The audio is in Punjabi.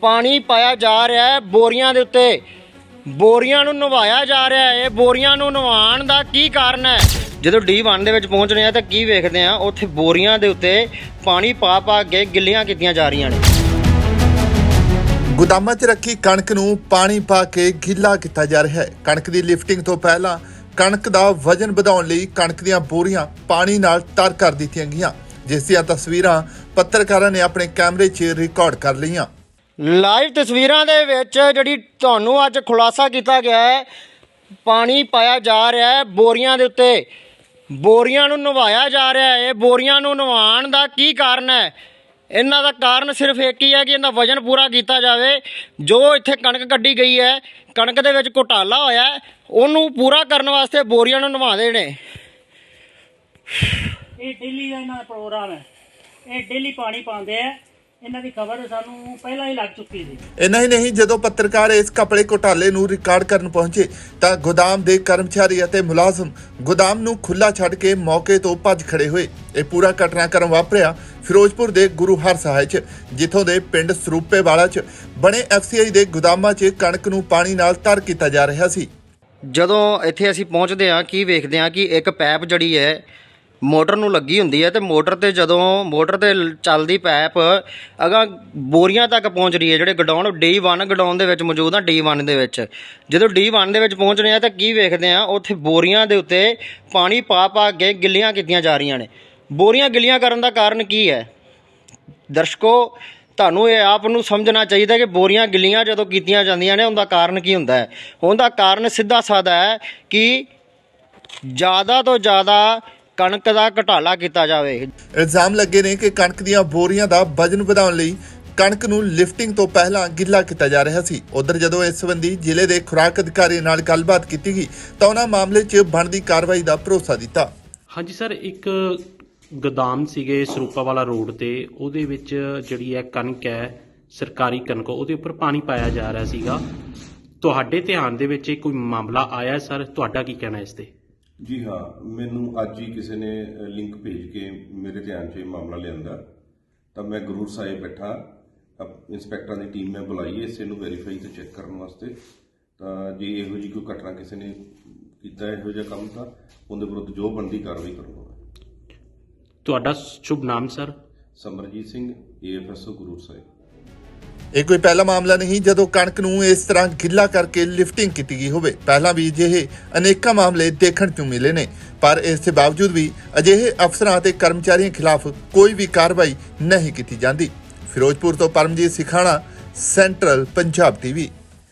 ਪਾਣੀ ਪਾਇਆ ਜਾ ਰਿਹਾ ਹੈ ਬੋਰੀਆਂ ਦੇ ਉੱਤੇ। ਬੋਰੀਆਂ ਨੂੰ ਨਵਾਇਆ ਜਾ ਰਿਹਾ ਹੈ। ਇਹ ਬੋਰੀਆਂ ਨੂੰ ਨਵਾਉਣ ਦਾ ਕੀ ਕਾਰਨ ਹੈ? ਜਦੋਂ D1 ਦੇ ਵਿੱਚ ਪਹੁੰਚਦੇ ਆ ਤਾਂ ਕੀ ਵੇਖਦੇ ਆ ਉੱਥੇ ਬੋਰੀਆਂ ਦੇ ਉੱਤੇ ਪਾਣੀ ਪਾ ਪਾ ਕੇ ਗਿੱਲੀਆਂ ਕੀਤੀਆਂ ਜਾ ਰਹੀਆਂ ਨੇ। ਗੋਦਾਮਾਂ 'ਚ ਰੱਖੀ ਕਣਕ ਨੂੰ ਪਾਣੀ ਪਾ ਕੇ ਗਿੱਲਾ ਕੀਤਾ ਜਾ ਰਿਹਾ ਹੈ। ਕਣਕ ਦੀ ਲਿਫਟਿੰਗ ਤੋਂ ਪਹਿਲਾਂ ਕਣਕ ਦਾ ਵਜ਼ਨ ਵਧਾਉਣ ਲਈ ਕਣਕ ਦੀਆਂ ਬੋਰੀਆਂ ਪਾਣੀ ਨਾਲ ਤਰ ਕਰ ਦਿੱਤੀਆਂ ਗਈਆਂ। ਜਿਸ ਦੀਆਂ ਤਸਵੀਰਾਂ ਪੱਤਰਕਾਰਾਂ ਨੇ ਆਪਣੇ ਕੈਮਰੇ 'ਚ ਰਿਕਾਰਡ ਕਰ ਲਈਆਂ। ਲਾਈਵ ਤਸਵੀਰਾਂ ਦੇ ਵਿੱਚ ਜਿਹੜੀ ਤੁਹਾਨੂੰ ਅੱਜ ਖੁਲਾਸਾ ਕੀਤਾ ਗਿਆ ਹੈ, ਪਾਣੀ ਪਾਇਆ ਜਾ ਰਿਹਾ ਹੈ ਬੋਰੀਆਂ ਦੇ ਉੱਤੇ। ਬੋਰੀਆਂ ਨੂੰ ਨਵਾਇਆ ਜਾ ਰਿਹਾ ਹੈ। ਇਹ ਬੋਰੀਆਂ ਨੂੰ ਨਵਾਉਣ ਦਾ ਕੀ ਕਾਰਨ ਹੈ? ਇਹਨਾਂ ਦਾ ਕਾਰਨ ਸਿਰਫ ਇੱਕ ਹੀ ਹੈ ਕਿ ਇਹਦਾ ਵਜ਼ਨ ਪੂਰਾ ਕੀਤਾ ਜਾਵੇ। ਜੋ ਇੱਥੇ ਕਣਕ ਕੱਢੀ ਗਈ ਹੈ, ਕਣਕ ਦੇ ਵਿੱਚ ਘੁਟਾਲਾ ਹੋਇਆ ਉਹਨੂੰ ਪੂਰਾ ਕਰਨ ਵਾਸਤੇ ਬੋਰੀਆਂ ਨੂੰ ਨਵਾਉਂਦੇ ਨੇ। ਇਹ ਡੇਲੀ ਦਾ ਇਹਨਾਂ ਦਾ ਪ੍ਰੋਗਰਾਮ ਹੈ। ਇਹ ਡੇਲੀ ਪਾਣੀ ਪਾਉਂਦੇ ਆ। ਇਹਨਾਂ ਦੀ ਖਬਰ ਸਾਨੂੰ ਪਹਿਲਾਂ ਹੀ ਲੱਗ ਚੁੱਕੀ ਸੀ। ਇੰਨਾ ਹੀ ਨਹੀਂ ਜਦੋਂ ਪੱਤਰਕਾਰ ਇਸ ਕਪੜੇ ਘੋਟਾਲੇ ਨੂੰ ਰਿਕਾਰਡ ਕਰਨ ਪਹੁੰਚੇ ਤਾਂ ਗੋਦਾਮ ਦੇ ਕਰਮਚਾਰੀ ਅਤੇ ਮੁਲਾਜ਼ਮ ਗੋਦਾਮ ਨੂੰ ਖੁੱਲਾ ਛੱਡ ਕੇ ਮੌਕੇ ਤੋਂ ਭੱਜ ਖੜੇ ਹੋਏ। ਇਹ ਪੂਰਾ ਘਟਨਾਕ੍ਰਮ ਵਾਪਰਿਆ ਫਿਰੋਜ਼ਪੁਰ ਦੇ ਗੁਰੂ ਹਰ ਸਹਾਇ 'ਚ ਜਿੱਥੋਂ ਦੇ ਪਿੰਡ ਸਰੂਪੇਵਾਲਾ 'ਚ। ਬਣੇ ਐਫਸੀਆਈ ਦੇ ਗੋਦਾਮਾਂ 'ਚ ਕਣਕ ਨੂੰ ਪਾਣੀ ਨਾਲ ਤਰ ਕੀਤਾ ਜਾ ਰਿਹਾ ਸੀ। ਜਦੋਂ ਇੱਥੇ ਅਸੀਂ ਪਹੁੰਚਦੇ ਹਾਂ ਕੀ ਵੇਖਦੇ ਹਾਂ ਕਿ ਇੱਕ ਪੈਪ ਜਿਹੜੀ ਹੈ ਮੋਟਰ ਨੂੰ ਲੱਗੀ ਹੁੰਦੀ ਹੈ ਤੇ ਮੋਟਰ ਤੇ ਜਦੋਂ ਮੋਟਰ ਤੇ ਚੱਲਦੀ ਪੈਪ ਅਗਾ ਬੋਰੀਆਂ ਤੱਕ ਪਹੁੰਚ ਰਹੀ ਹੈ, ਜਿਹੜੇ ਗਡਾਊਨ D1 ਗਡਾਉਣ ਦੇ ਵਿੱਚ ਮੌਜੂਦ ਆ D1 ਦੇ ਵਿੱਚ। ਜਦੋਂ D1 ਦੇ ਵਿੱਚ ਪਹੁੰਚਦੇ ਆ ਤਾਂ ਕੀ ਵੇਖਦੇ ਆ, ਉੱਥੇ ਬੋਰੀਆਂ ਦੇ ਉੱਤੇ ਪਾਣੀ ਪਾ ਪਾ ਕੇ ਗਿੱਲੀਆਂ ਕੀਤੀਆਂ ਜਾ ਰਹੀਆਂ ਨੇ। ਬੋਰੀਆਂ ਗਿੱਲੀਆਂ ਕਰਨ ਦਾ ਕਾਰਨ ਕੀ ਹੈ? ਦਰਸ਼ਕੋ, ਤੁਹਾਨੂੰ ਇਹ ਆਪ ਨੂੰ ਸਮਝਣਾ ਚਾਹੀਦਾ ਕਿ ਬੋਰੀਆਂ ਗਿੱਲੀਆਂ ਜਦੋਂ ਕੀਤੀਆਂ ਜਾਂਦੀਆਂ ਨੇ, ਉਹਦਾ ਕਾਰਨ ਕੀ ਹੁੰਦਾ ਹੈ? ਉਹਦਾ ਕਾਰਨ ਸਿੱਧਾ ਸਾਦਾ ਹੈ ਕਿ ਜ਼ਿਆਦਾ ਤੋਂ ਜ਼ਿਆਦਾ ਕਣਕ ਦਾ ਘਟਾਲਾ ਕੀਤਾ ਜਾਵੇ। ਇਲਜ਼ਾਮ ਲੱਗੇ ਨੇ ਕਿ ਕਣਕ ਦੀਆਂ ਬੋਰੀਆਂ ਦਾ ਵਜ਼ਨ ਵਧਾਉਣ ਲਈ ਕਣਕ ਨੂੰ ਲਿਫਟਿੰਗ ਤੋਂ ਪਹਿਲਾਂ ਗਿੱਲਾ ਕੀਤਾ ਜਾ ਰਿਹਾ ਸੀ। ਉਧਰ ਜਦੋਂ ਇਸ ਸੰਬੰਧੀ ਜ਼ਿਲ੍ਹੇ ਦੇ ਖੁਰਾਕ ਅਧਿਕਾਰੀ ਨਾਲ ਗੱਲਬਾਤ ਕੀਤੀ ਗਈ ਤਾਂ ਉਹਨਾਂ ਮਾਮਲੇ 'ਚ ਬਣਦੀ ਕਾਰਵਾਈ ਦਾ ਭਰੋਸਾ ਦਿੱਤਾ। ਹਾਂਜੀ ਸਰ ਇੱਕ ਗੋਦਾਮ ਸੀਗੇ ਸਰੂਪਾ ਵਾਲਾ ਰੋਡ ਤੇ। ਉਹਦੇ ਵਿੱਚ ਜਿਹੜੀ ਹੈ ਕਣਕ ਹੈ ਸਰਕਾਰੀ ਕਣਕ ਉਹਦੇ ਉੱਪਰ ਪਾਣੀ ਪਾਇਆ ਜਾ ਰਿਹਾ ਸੀਗਾ। ਤੁਹਾਡੇ ਧਿਆਨ ਦੇ ਵਿੱਚ ਇਹ ਕੋਈ ਮਾਮਲਾ ਆਇਆ ਹੈ ਸਰ? ਤੁਹਾਡਾ ਕੀ ਕਹਿਣਾ ਇਸ ਤੇ? ਜੀ ਹਾਂ ਮੈਨੂੰ ਅੱਜ ਹੀ ਕਿਸੇ ਨੇ ਲਿੰਕ ਭੇਜ ਕੇ ਮੇਰੇ ਧਿਆਨ 'ਚ ਇਹ ਮਾਮਲਾ ਲਿਆਂਦਾ। ਤਾਂ ਮੈਂ ਗੁਰੂਰ ਸਾਹਿਬ ਬੈਠਾ। ਇੰਸਪੈਕਟਰਾਂ ਦੀ ਟੀਮ ਮੈਂ ਬੁਲਾਈ ਇਸੇ ਨੂੰ ਵੈਰੀਫਾਈ ਤੇ ਚੈੱਕ ਕਰਨ ਵਾਸਤੇ। ਤਾਂ ਜੇ ਇਹੋ ਜਿਹੀ ਕੋਈ ਘਟਨਾ ਕਿਸੇ ਨੇ ਕੀਤਾ ਇਹੋ ਜਿਹਾ ਕੰਮ ਤਾਂ ਉਹਦੇ ਵਿਰੁੱਧ ਜੋ ਬਣਦੀ ਕਾਰਵਾਈ ਕਰੂੰਗਾ ਤੁਹਾਡਾ ਸ਼ੁਭ ਨਾਮ ਸਰ? ਸਮਰਜੀਤ ਸਿੰਘ ਏਐਫਐਸਓ ਗੁਰੂਰ ਸਾਹਿਬ। ਇਹ ਕੋਈ ਪਹਿਲਾ ਮਾਮਲਾ ਨਹੀਂ, ਜਦੋਂ ਕਣਕ ਨੂੰ ਇਸ ਤਰ੍ਹਾਂ ਗਿੱਲਾ ਕਰਕੇ ਲਿਫਟਿੰਗ ਕੀਤੀ ਗਈ ਹੋਵੇ। ਪਹਿਲਾਂ ਵੀ ਅਜਿਹੇ ਅਨੇਕਾਂ ਮਾਮਲੇ ਦੇਖਣ ਨੂੰ ਮਿਲੇ ਨੇ, ਪਰ ਇਸ ਦੇ ਬਾਵਜੂਦ ਵੀ ਅਜਿਹੇ ਅਫਸਰਾਂ ਅਤੇ ਕਰਮਚਾਰੀਆਂ ਖਿਲਾਫ ਕੋਈ ਵੀ ਕਾਰਵਾਈ ਨਹੀਂ ਕੀਤੀ ਜਾਂਦੀ। ਫਿਰੋਜ਼ਪੁਰ ਤੋਂ ਪਰਮਜੀਤ ਸਿਖਾਣਾ, ਸੈਂਟਰਲ ਪੰਜਾਬ ਟੀਵੀ।